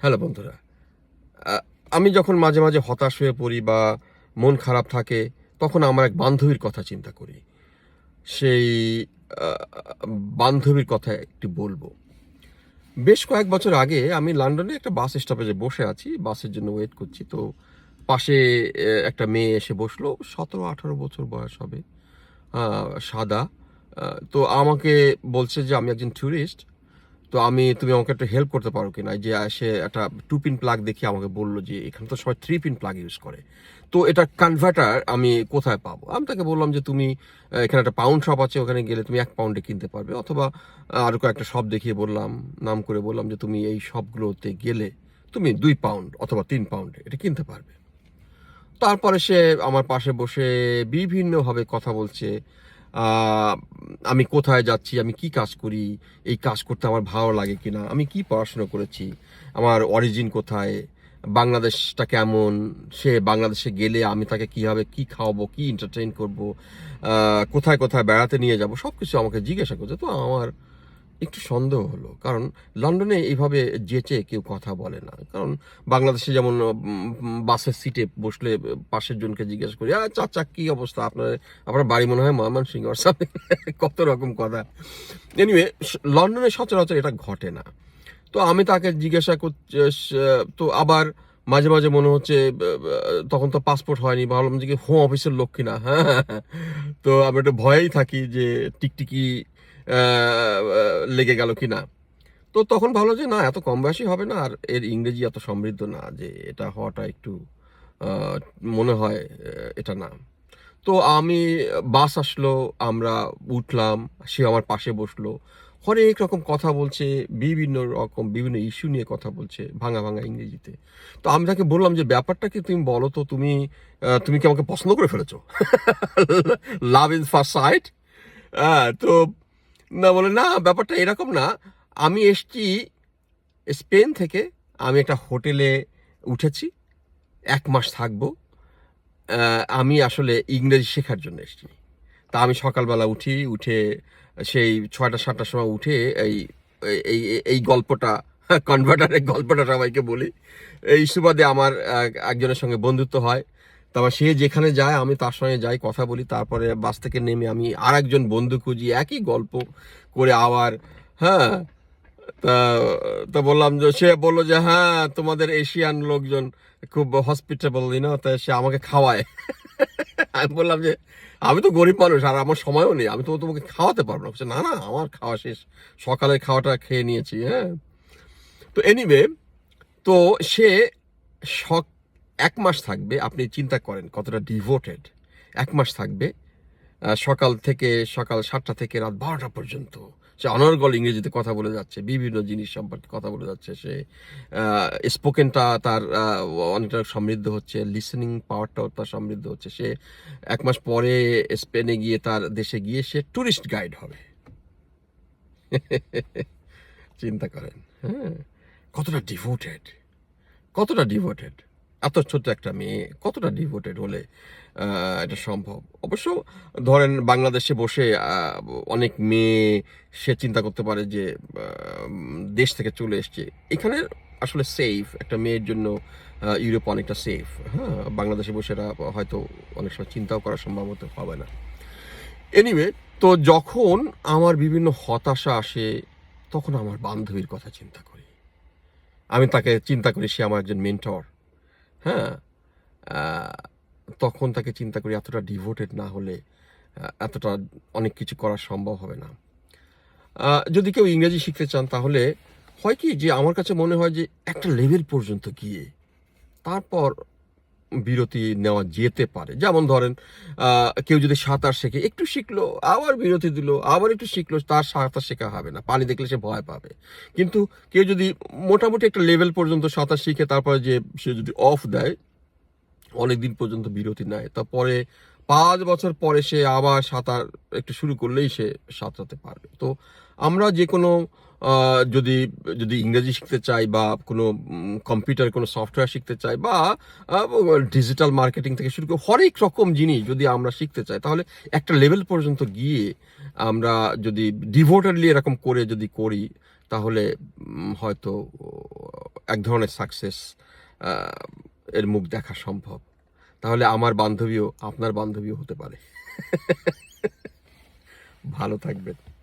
Hello বন্ধুরা আমি যখন মাঝে মাঝে হতাশ হয়ে পড়ি বা মন খারাপ থাকে, তখন আমার এক বান্ধবীর কথা চিন্তা করি। সেই বান্ধবীর কথা একটু বলব। বেশ কয়েক বছর আগে আমি লন্ডনে একটা বাস স্টপেজে বসে আছি, বাসের জন্য ওয়েট করছি। তো পাশে একটা মেয়ে এসে বসল, সতেরো আঠারো বছর বয়স হবে সাদা তো আমাকে বলছে যে আমি একজন ট্যুরিস্ট তো আমি, তুমি আমাকে একটা হেল্প করতে পারো কি না যে সে একটা টু পিন প্লাগ দেখে আমাকে বলল যে, এখানে তো সবাই থ্রি পিন প্লাগ ইউজ করে। তো এটা কনভার্টার আমি কোথায় পাবো? আমি তাকে বললাম যে, তুমি এখানে একটা পাউন্ড শপ আছে, ওখানে গেলে তুমি এক পাউন্ডে কিনতে পারবে। অথবা আরও কয়েকটা শপ দেখিয়ে বললাম, নাম করে বললাম যে, তুমি এই শপগুলোতে গেলে তুমি দুই পাউন্ড অথবা তিন পাউন্ডে এটা কিনতে পারবে। তারপরে সে আমার পাশে বসে বিভিন্নভাবে কথা বলছে। আমি কোথায় যাচ্ছি, আমি কি কাজ করি, এই কাজ করতে আমার ভালো লাগে কি না আমি কি পড়াশোনা করেছি, আমার অরিজিন কোথায়, বাংলাদেশটা কেমন, সে বাংলাদেশে গেলে আমি তাকে কীভাবে কি খাওয়াবো, কি এন্টারটেইন করব কোথায় কোথায় বেড়াতে নিয়ে যাব সব কিছু আমাকে জিজ্ঞাসা করছে। তো আমার একটু সন্দেহ হলো। কারণ লন্ডনে এইভাবে যেচে কেউ কথা বলে না। কারণ বাংলাদেশে যেমন বাসের সিটে বসলে পাশের জনকে জিজ্ঞাসা করি "আহ, চাচা কি অবস্থা? আপনার আপনার বাড়ি মনে হয় মহামান সিং আর সাথে কত রকম কথা। এনিওয়ে লন্ডনে সচরাচর এটা ঘটে না। তো আমি তাকে জিজ্ঞাসা করছি তো আবার মাঝে মাঝে মনে হচ্ছে তখন তো পাসপোর্ট হয়নি। ভাবলাম যে হোম অফিসের লোক কিনা? হ্যাঁ তো আমি একটু ভয়েই থাকি যে টিকটিকি লেগে গেল কি না তো তখন ভাবলো যে, না, এত কম বয়সী হবে না, আর এর ইংরেজি এত সমৃদ্ধ না যে এটা হওয়াটা একটু মনে হয় এটা না। তো আমি বাস আসলো, আমরা উঠলাম, সে আমার পাশে বসল, হরেক রকম কথা বলছে, বিভিন্ন রকম, বিভিন্ন ইস্যু নিয়ে কথা বলছে, ভাঙা ভাঙা ইংরেজিতে। তো আমি তাকে বললাম যে, ব্যাপারটা কি তুমি বলো তো, তুমি তুমি কি আমাকে পছন্দ করে ফেলেছো? লাভ ইন ফার্স্ট সাইট তো না বলে, না, ব্যাপারটা এরকম না। আমি এসছি স্পেন থেকে। আমি একটা হোটেলে উঠেছি। এক মাস থাকব। আমি আসলে ইংরেজি শেখার জন্য এসেছি। তা আমি সকালবেলা উঠি, উঠে সেই ছয়টা, সাতটার সময় উঠে এই- এই এই গল্পটা কনভার্টারের গল্পটা সবাইকে বলি। এই সুবাদে আমার একজনের সঙ্গে বন্ধুত্ব হয়। তারপর সে যেখানে যায়, আমি তার সঙ্গে যাই, কথা বলি। তারপরে বাস থেকে নেমে আমি আর একজন বন্ধু খুঁজি, একই গল্প করে আবার হ্যাঁ তা তা বললাম যে, সে বলল যে হ্যাঁ তোমাদের এশিয়ান লোকজন খুব হসপিটেবল ইনো তা সে আমাকে খাওয়ায়। আমি বললাম যে, আমি তো গরিব মানুষ, আর আমার সময়ও নেই, আমি তো তোমাকে খাওয়াতে পারব না। না না, আমার খাওয়া শেষ। সকালের খাওয়াটা খেয়ে নিয়েছি হ্যাঁ। তো এনিওয়ে তো সে শখ এক মাস থাকবে, আপনি চিন্তা করেন কতটা ডিভোটেড এক মাস থাকবে সকাল থেকে সকাল সাতটা থেকে রাত বারোটা পর্যন্ত। সে অনর্গল ইংরেজিতে কথা বলে যাচ্ছে, বিভিন্ন জিনিস সম্পর্কে কথা বলে যাচ্ছে, সে স্পোকেনটা তার অনেকটা সমৃদ্ধ হচ্ছে লিসেনিং পাওয়ারটাও তার সমৃদ্ধ হচ্ছে। সে এক মাস পরে স্পেনে গিয়ে তার দেশে গিয়ে সে ট্যুরিস্ট গাইড হবে। চিন্তা করেন হ্যাঁ কতটা ডিভোটেড কতটা ডিভোটেড এত ছোট একটা মেয়ে, কতটা ডিভোটেড হলে এটা সম্ভব? অবশ্য ধরেন বাংলাদেশে বসে অনেক মেয়ে, সে চিন্তা করতে পারে যে দেশ থেকে চলে এসছে। এখানে আসলে সেফ একটা মেয়ের জন্য ইউরোপ অনেকটা সেফ হ্যাঁ বাংলাদেশে বসে এরা হয়তো অনেক সময় চিন্তাও করা সম্ভব হতে হবে না। এনিওয়ে তো যখন আমার বিভিন্ন হতাশা আসে, তখন আমার বান্ধবীর কথা চিন্তা করি। আমি তাকে চিন্তা করি, সে আমার একজন মেন্টর হ্যাঁ তখন তাকে চিন্তা করি এতটা ডিভোটেড না হলে এতটা অনেক কিছু করা সম্ভব হবে না। যদি কেউ ইংরেজি শিখতে চান তাহলে হয় কি যে আমার কাছে মনে হয় যে একটা লেভেল পর্যন্ত গিয়ে, তারপর বিরতি নেওয়া যেতে পারে। যেমন ধরেন কেউ যদি সাঁতার শেখে, একটু শিখলো, আবার বিরতি দিল, আবার একটু শিখলো, তার সাঁতার শেখা হবে না। পানি দেখলে সে ভয় পাবে। কিন্তু কেউ যদি মোটামুটি একটা লেভেল পর্যন্ত সাঁতার শিখে, তারপরে যে সে যদি অফ দেয় অনেক দিন পর্যন্ত বিরতি নেয়, তারপরে পাঁচ বছর পরে সে আবার সাঁতার একটু শুরু করলেই সে সাঁতরাতে পারবে। তো আমরা যে কোনো যদি যদি ইংরেজি শিখতে চাই বা কোনো কম্পিউটার কোনো সফটওয়্যার শিখতে চাই বা ডিজিটাল মার্কেটিং থেকে শুরু করে হরেক রকম জিনিস যদি আমরা শিখতে চাই, তাহলে একটা লেভেল পর্যন্ত গিয়ে আমরা যদি ডিভোটেডলি এরকম করে যদি করি, তাহলে হয়তো এক ধরনের সাকসেস এর মুখ দেখা সম্ভব। তাহলে আমার বান্ধবীও, আপনার বান্ধবীও হতে পারে। ভালো থাকবেন।